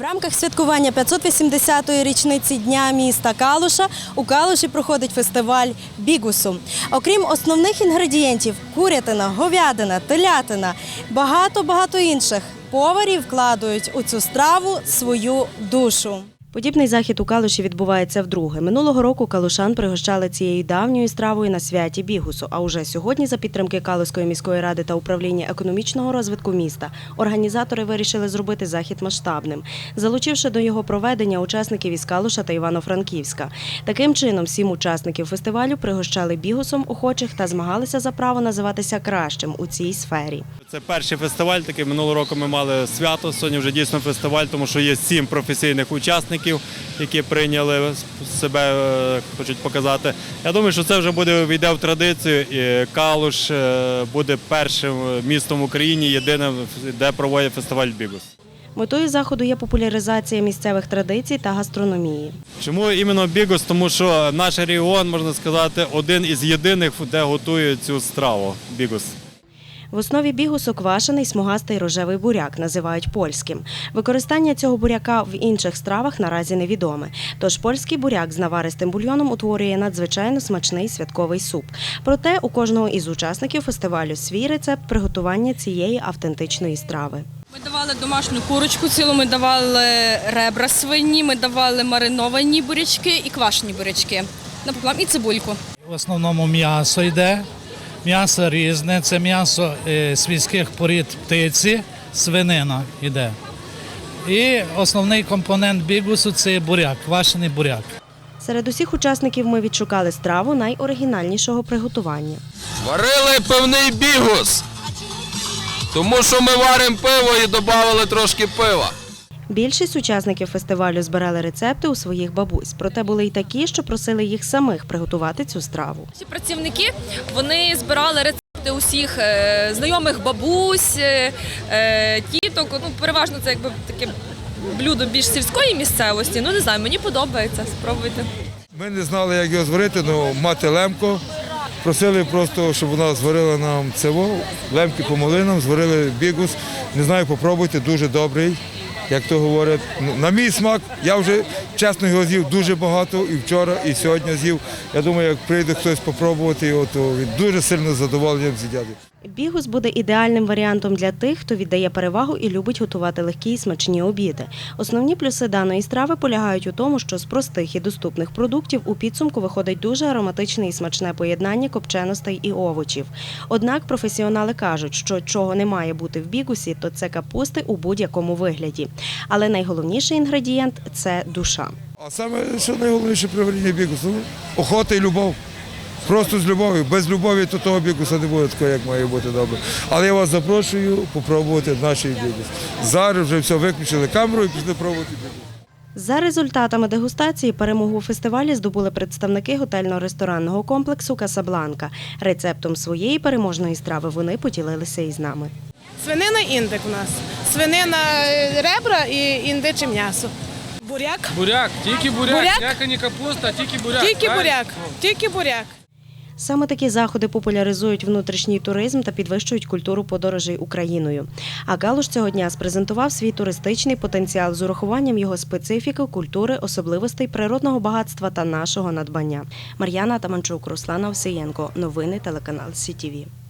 В рамках святкування 580-ї річниці Дня міста Калуша у Калуші проходить фестиваль бігусу. Окрім основних інгредієнтів курятина, говядина, телятина, багато-багато інших. Поварі вкладають у цю страву свою душу. Подібний захід у Калуші відбувається вдруге. Минулого року калушан пригощали цією давньою стравою на святі бігусу. А уже сьогодні, за підтримки Калуської міської ради та управління економічного розвитку міста, організатори вирішили зробити захід масштабним, залучивши до його проведення учасників із Калуша та Івано-Франківська. Таким чином, сім учасників фестивалю пригощали бігусом охочих та змагалися за право називатися кращим у цій сфері. Це перший фестиваль. Такий минулого року ми мали свято. Сьогодні вже дійсно фестиваль, тому що є сім професійних учасників, які прийняли себе, е, хочуть показати. Я думаю, що це вже буде війде в традицію. І Калуш е, буде першим містом в Україні, єдиним, де проводять фестиваль Бігус. Метою заходу є популяризація місцевих традицій та гастрономії. Чому іменно Бігус? Тому що наш регіон, можна сказати, один із єдиних, де готують цю страву Бігус. В основі бігусу квашений смугастий рожевий буряк, називають польським. Використання цього буряка в інших стравах наразі невідоме. Тож польський буряк з наваристим бульйоном утворює надзвичайно смачний святковий суп. Проте у кожного із учасників фестивалю свій рецепт приготування цієї автентичної страви. Ми давали домашню курочку цілу, ми давали ребра свині, ми давали мариновані бурячки і квашені бурячки. Наприклад, і цибульку. В основному м'ясо йде. М'ясо різне, це м'ясо е, свійських порід птиці, свинина йде. І основний компонент бігусу це буряк, квашений буряк. Серед усіх учасників ми відшукали страву найоригінальнішого приготування. Варили пивний бігус. Тому що ми варимо пиво і додали трошки пива. Більшість учасників фестивалю збирали рецепти у своїх бабусь, проте були й такі, що просили їх самих приготувати цю страву. Всі працівники вони збирали рецепти усіх е, знайомих бабусь, е, е, тіток. Ну, переважно це якби таке блюдо більш сільської місцевості. Ну не знаю, мені подобається. Спробуйте. Ми не знали, як його зварити, але мати лемко. Просили просто, щоб вона зварила нам цево. Лемки помогли нам, зварили бігус. Не знаю, попробуйте, дуже добрий, як то говорять. На мій смак, я вже чесно його з'їв дуже багато і вчора, і сьогодні з'їв. Я думаю, як прийде хтось попробувати його, то він дуже сильно задоволенням з'їдять. Бігус буде ідеальним варіантом для тих, хто віддає перевагу і любить готувати легкі і смачні обіди. Основні плюси даної страви полягають у тому, що з простих і доступних продуктів у підсумку виходить дуже ароматичне і смачне поєднання копченостей і овочів. Однак професіонали кажуть, що чого не має бути в бігусі, то це капусти у будь-якому вигляді. Але найголовніший інгредієнт це душа. А саме, що найголовніше приваріння бігусу – охота і любов. Просто з любов'ю. Без любові то того бігуса не буде такого, як має бути добре. Але я вас запрошую попробувати наш бігус. Зараз вже все виключили камеру і пішли пробувати бігус. За результатами дегустації перемогу у фестивалі здобули представники готельно-ресторанного комплексу Касабланка. Рецептом своєї переможної страви вони поділилися із нами. Свинина індик у нас. Свинина е, ребра і індиче м'ясо. Буряк. Буряк, тільки буряк, Буряк? ніяка не капуста, а тільки буряк. Тільки буряк. Тільки буряк. Саме такі заходи популяризують внутрішній туризм та підвищують культуру подорожей Україною. А Галуш цього дня спрезентував свій туристичний потенціал з урахуванням його специфіки, культури, особливостей природного багатства та нашого надбання. Мар'яна Таманчук, Руслана Овсієнко. Новини телеканал СІТІВІ.